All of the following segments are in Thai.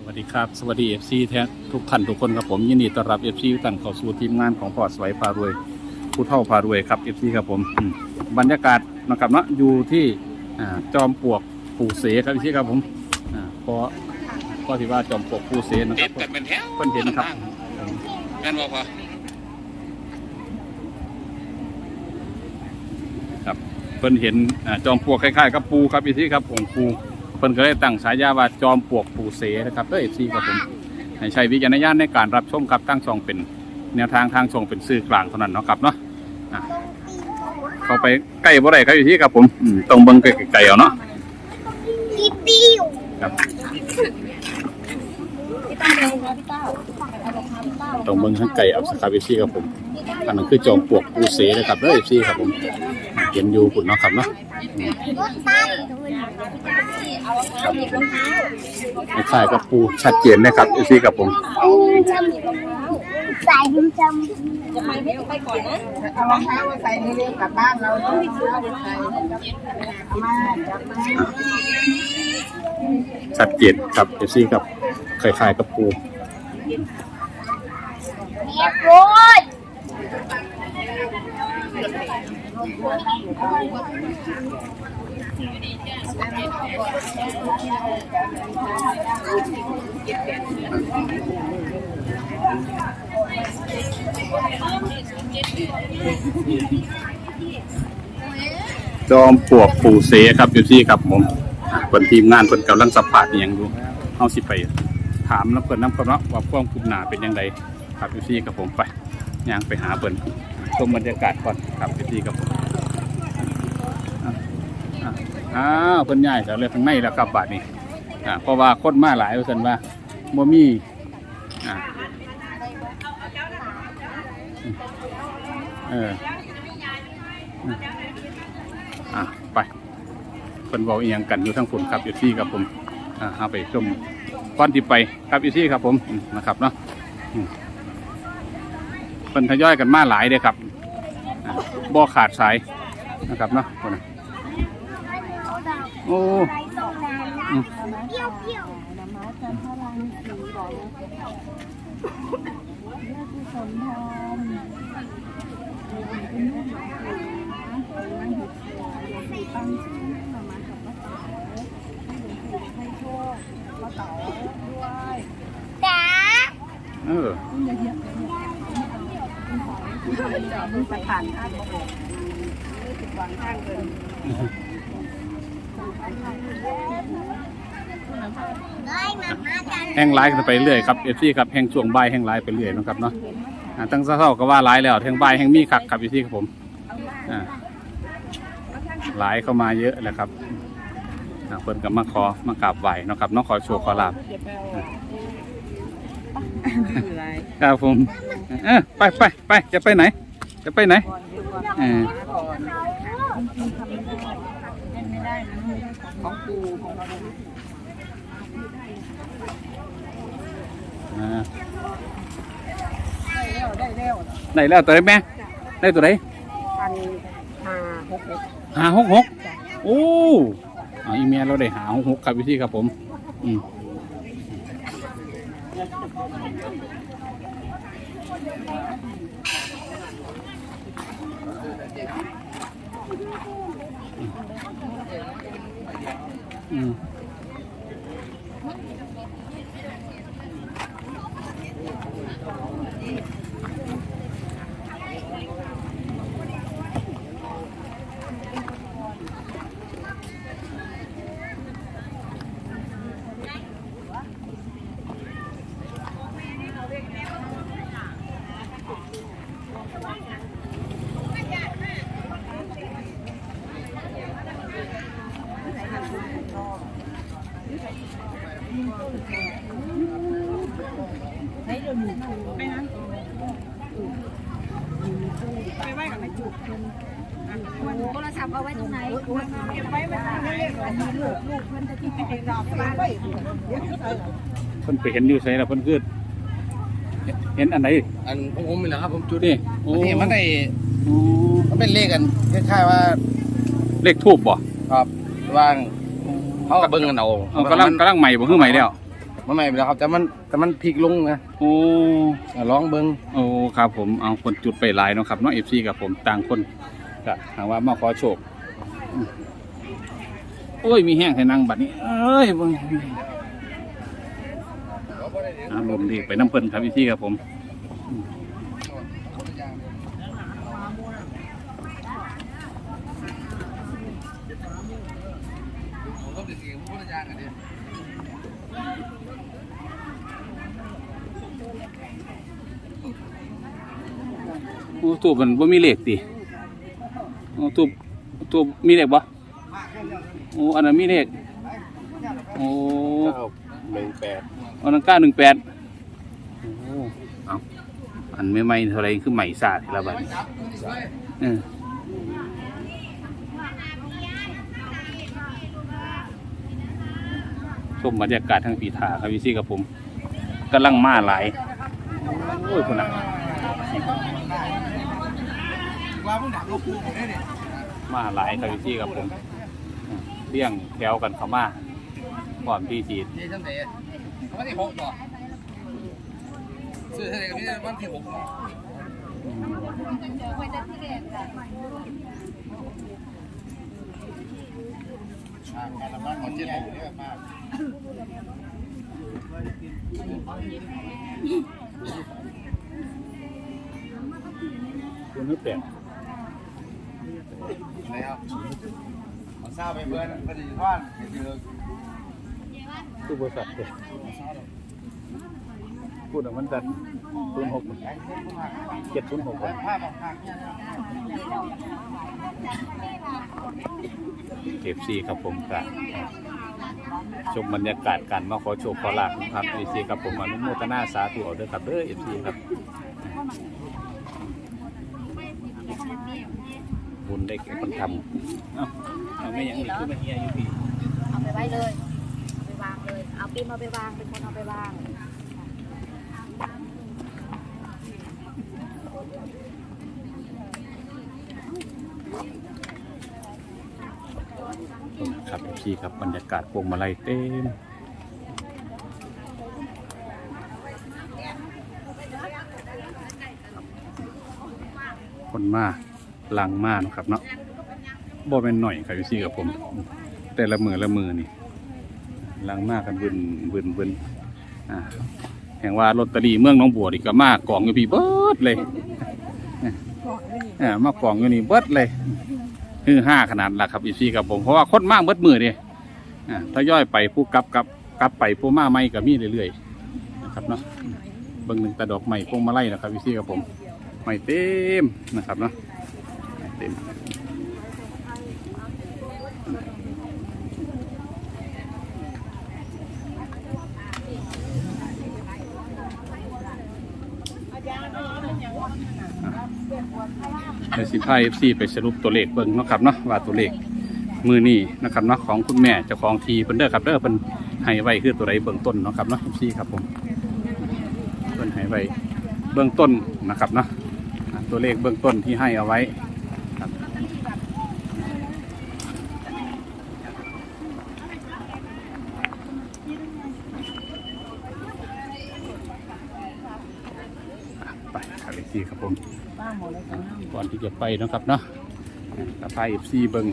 สวัสดีครับ สวัสดีเอฟซีแท้ทุกท่านทุกคนครับผมยินดีต้อนรับเอฟซีทุกท่านเข้าสู่ทีมงานของพอสไว้พารวยผู้เท่าพารวยครับเอฟซีครับผมอืมบรรยากาศนะครับเนาะอยู่ที่อ่าจอมปลวกปู่เสครับเอฟซีครับผมอ่าเพราะเพราะที่ว่าจอมปลวกปู่เสนะคติรัดบกันเป็นแถวเพิ่นเห็นครับแม่นบ่พอครับเพิ่นเห็นอ่าจอมปลวกคล้ายๆกับปูครับเอฟซีครับองค์ปู เพิ่นก็เลยตั้งฉายาว่าจอมปลวกปู่เสนะครับเด้อเอฟซีครับผมให้ใช้วิจารณญาณในการรับชมครับตั้งช่องเป็นแนวทางทางช่องเป็นสื่อกลางเท่านั้นเนาะครับเนาะอะเข้าไปใกล้บ่ได้ครับอยู่ที่ครับผมอืมต้องเบิ่งไกลๆเอาเนาะพี่ปิ้วครับต้องเบิ่งข้างไกลเอาสักครับอยู่ที่ครับผมอันนั้นคือจอมปลวกปูเสนะครับเด้ออยู่ที่ครับผม เห็นอยู่พุ่นเนาะครับเนาะรถตั้งครับคล้ายๆกับปูชัดเจนนะครับอยู่ที่ครับผมจำใส่จำจำเอารองเท้ามาใส่เร็วๆกลับบ้านเราต้องมีเสื้อมาใส่เอามาจับมาชัดเจนครับอยู่ที่ครับคล้ายๆกับปูเรียบร้อย จอมปวกปู่เสครับอยู่ที่ครับผมเพิ่นทีมงานเพิ่นกำลังสัมภาษณ์อหยังอยู่เฮาสิไป ถามแล้วเพิ่นนำกันเนาะว่าความคืบหนาเป็นยังไงครับอยู่ที่ครับผมไปย่างไปหาเพิ่นชมบรรยากาศก่อนครับอยู่ที่ครับผม อ้าวเพิ่นย้ายจากเรือทางในแล้วครับบาดนี้อ่าเพราะว่าคนมาหลายว่าซั่นว่าบ่มีอ่าเอออะไปเป็นเบาเอียงกันอยู่ทั้งฝุ่นครับอยู่ที่ครับผมอ่าเอาไปชมก้อนที่ไปครับอยู่ที่ครับผมนะครับเนาะอืมเป็นทยอยกันมาหลายเลยครับบ่ขาดสายนะครับเนาะคนนะ โอ้ใส่ตรงนั้นเปรี้ยวเปรี้ยวจ๋าเออสถานท่าโบกวางข้างเลยได้มามากัน แห้งไลฟ์กันไปเรื่อยครับเอฟซีครับแห้งช่วงใบแห้งไลฟ์ไปเรื่อยนะครับเนาะอ่าตั้งเช้าก็ว่าไลฟ์แล้วแห้งใบแห้งมีคักครับเอฟซีครับผมอ่าไลฟ์เข้ามาเยอะแล้วครับอ่าเพิ่นก็มาขอมากราบไหวเนาะครับน้องขอโชว์ขอลาบอะไรครับผมเออไปไปไปจะไปไหน จะไปไหนเออ ของปูของเราอ่าได้แล้วได้แล้วตัวไหนแม่ได้ตัวไหนพันห้าหกหกหาหกหกโอ้อ่าอีเมลเราได้หาหกหกครับพี่ที่ครับผมอืม Mm. อืมโทรศัพท์เอาไว้ตรงไหนเพิ่นไปเห็นอยู่ไสแล้วเพิ่นคือเห็นอันไหนอันของผมนี่นะครับผมจุดนี่โอ้อันนี้มันได้อ๋อมันเป็นเลขกันคล้ายๆว่าเลขทูบบ่ครับว่างเขาก็เบิ่งกันเอาเอากำลังกำลังใหม่บ่คือใหม่แล้ว มันใหม่ไปแล้วครับแต่มันแต่มันพลิกลงนะโอ้อะลองเบิ้งโอ้ครับผมเอาคนจุดไปหลายเนาะครับเนาะเอฟซีกับผมต่างคนก็หาว่ามาขอโชคอืมโอ้ยมีแห้งให้นั่งบัดนี้เอ้ยเบิ่งอารมณ์ดีไปน้ำเพิ่นครับเอฟซีกับผมอืมโอ้ ตัวมันบ่มีเลขติโอ้ตัวตัวมีเลขบ่โอ้อันนั้นมีเลขโอ้หนึ่งแปดอันนั้นเก้าหนึ่งแปดโอ้เอาอันไม่ไม่เท่าไรคือใหม่ศาสตร์ละบัดนี้เออชมบรรยากาศทางปีถาครับพี่ซี่กับผมกำลังมาหลาย โอ้ยคนน่ะ ว่ามึงดักลูกปูได้เนี่ยมาหลายครับพี่ซี่กับผมเลี้ยงแถวกันเข้ามาก่อนพี่จีดที่จังไหนวันที่หกบ่ซื้อเท่าไหร่ก็ไม่ได้วันที่หกบ่อ่าการละบ้านของเจ็ดหกเนี่ยมากคุณนึกแปลก แล้วเอาทราบไปเพื่อนเพื่อนอยู่บ้านเดี๋ยวคือบริษัทเลยพูดถึงมันจัดศูนย์หกเจ็ดศูนย์หกภาพออกทาเนี่ยเอฟซีครับผมครับชมบรรยากาศกันมาขอโชคขอลาบครับเอฟซีครับผมอนุโมทนาสาธุเอาเด้อครับเด้อเอฟซีครับ บุญได้แก่คนทำเอ้าเอาไม่หยังอีกคือมาเฮียอยู่พี่เอาไปไว้เลยเอาไปวางเลย เอาปีมาไปวางเป็นคนเอาไปวางครับเอฟซีครับบรรยากาศพวงมาลัยเต็มคนมา ลังมากนาะครับเนาะบ่เป็นหน่อยครับพี่ซี่กับผม แต่ละมือละมือนี่ลังมากกันเวินเวินเวินอ่าแห่งว่าลอตเตอรี่เมืองหน้องบัวนี่ก็มากกองอยู่พี่เบิดเลยอ่ามากองอยู่นี่เบิดเลยคือห้าขนาดละครับอีซี่กับผมเพราะว่าคนมากเบิดมือเนี่ยอ่าถ้าย่อยไปผู้กลับกลับกลับไปผู้มาไม่กับมีเรื่อยๆนะครับเนาะเบิ่งหนึ่งตาดอกใหม่พวงมาไล่นะครับอีซี่กับผมใหม่เต็มนะครับเนาะใหม่ เต็มเดี๋ยวสิพาเอฟซีไปสรุปตัวเลขเบิ่งเนาะครับเนาะว่าตัวเลขมือนี่นะครับเนาะของคุณแม่เจ้าของทีเพิ่นเด้อครับเด้อเพิ่นให้ไว้คือตัวใดเบื้องต้นเนาะครับเนาะเอฟซีครับผมเพิ่นให้ไว้เบื้องต้นนะครับเนาะตัวเลขเบื้องต้นที่ให้เอาไว้ครับอะไปครับเอฟ ซีครับผมก่อนที่จะไปเนาะครับเนาะกระพายเอฟซีเบิง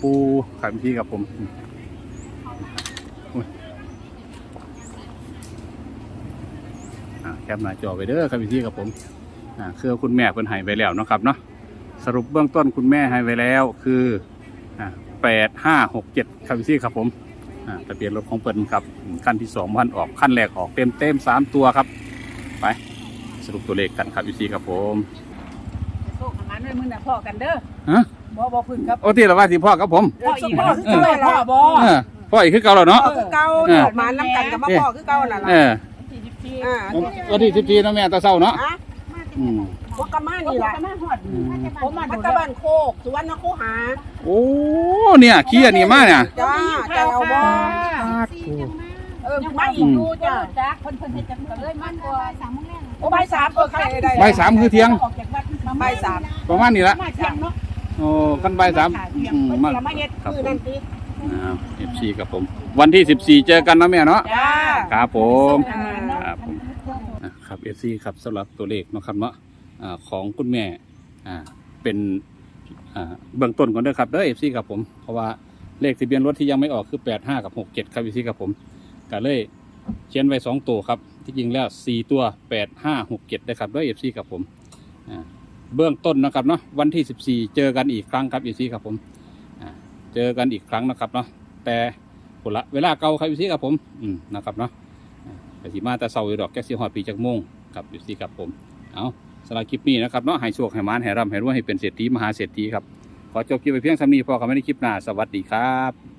ปูขันพี่กับผมอุ๊ยอะแคปหน้าจอไปเด้อครับพี่กับผมอะคือคุณแม่เพิ่นให้ไปแล้วเนาะครับเนาะสรุปเบื้องต้นคุณแม่ให้ไปแล้วคืออะแปดห้าหกเจ็ดครับพี่ครับผมอะทะเบียนรถของเพิ่นครับขั้นที่สองพันออกขั้นแรกออกเต็มเต็มๆสามตัวครับ ไป สรุปตัวเลขกันครับพี่ครับผมโชคมันด้วยมึงน่ะพ่อกันเด้อฮะบ่บ่พึ่งครับโอ้ที่ละว่าสิพ่อกับผม พ่ออีกพ่อคือเก่าพ่อบ่เออพ่ออีกคือเก่าแล้วเนาะคือเก่าดอกมาน้ำกันกับมาพ่อคือเก่านั่นเอล่ะออ่าวันที่สิบสี่นะแม่ตาเศร้าเนาะอะอืมพวกกะมานี่ล่ะอืมผมมาตะบ้านโคกสุวรรณคูหา โอ้เนี่ยขี้อันนี้มาเนี่ยจ้าจะเอาบ่เออมาอีกดูจ้าจักคนคนเฮ็ดจังก็เลยมันกว่าสาม โมงแรงโอ้ใบสามเออใครได้ใบายสามคือเที่ยงใบสามประมาณนี้ละมาเที่ยงเนาะโอ้กันใบายสามอืมมันมาจะมาเฮ็ดคือนั่นติเอฟซีครับผม วันที่สิบสี่เจอกันนะแม่เนาะจ้า ครับผมอ่าครับผมนะครับเอฟซีครับสำหรับตัวเลขเนาะครับเนาะอ่าของคุณแม่อ่าเป็นอ่าเบื้องต้นก่อนเด้อครับเด้อเอฟซีครับผมเพราะว่าเลขทะเบียนรถที่ยังไม่ออกคือแปดห้ากับหกเจ็ดครับเอฟซีครับผมก็เลยเขียนไว้สองตัวครับ ที่จริงแล้วสี่ตัวแปดห้าหกเจ็ดนะครับด้อเอฟซีครับผมเบื้องต้นนะครับเนาะวันที่สิบสี่เจอกันอีกครั้งครับเอฟซีครับผมเจอกันอีกครั้งนะครับเนาะแต่ผลละเวลาเก่าครับเอฟซีครับผมนะครับเนาะกสิมาแต่เสาอยู่ดอกแก๊สิฮอดปีจักโมงครับอยู่สิครับผมเอาสำหรับคลิปนี้นะครับเนาะให้โชคให้มานให้ร่ำให้รวยให้เป็นเศรษฐีมหาเศรษฐีครับขอจบคลิปไปเพียงเท่านี้พอกันไม่ได้คลิปหน้าสวัสดีครับ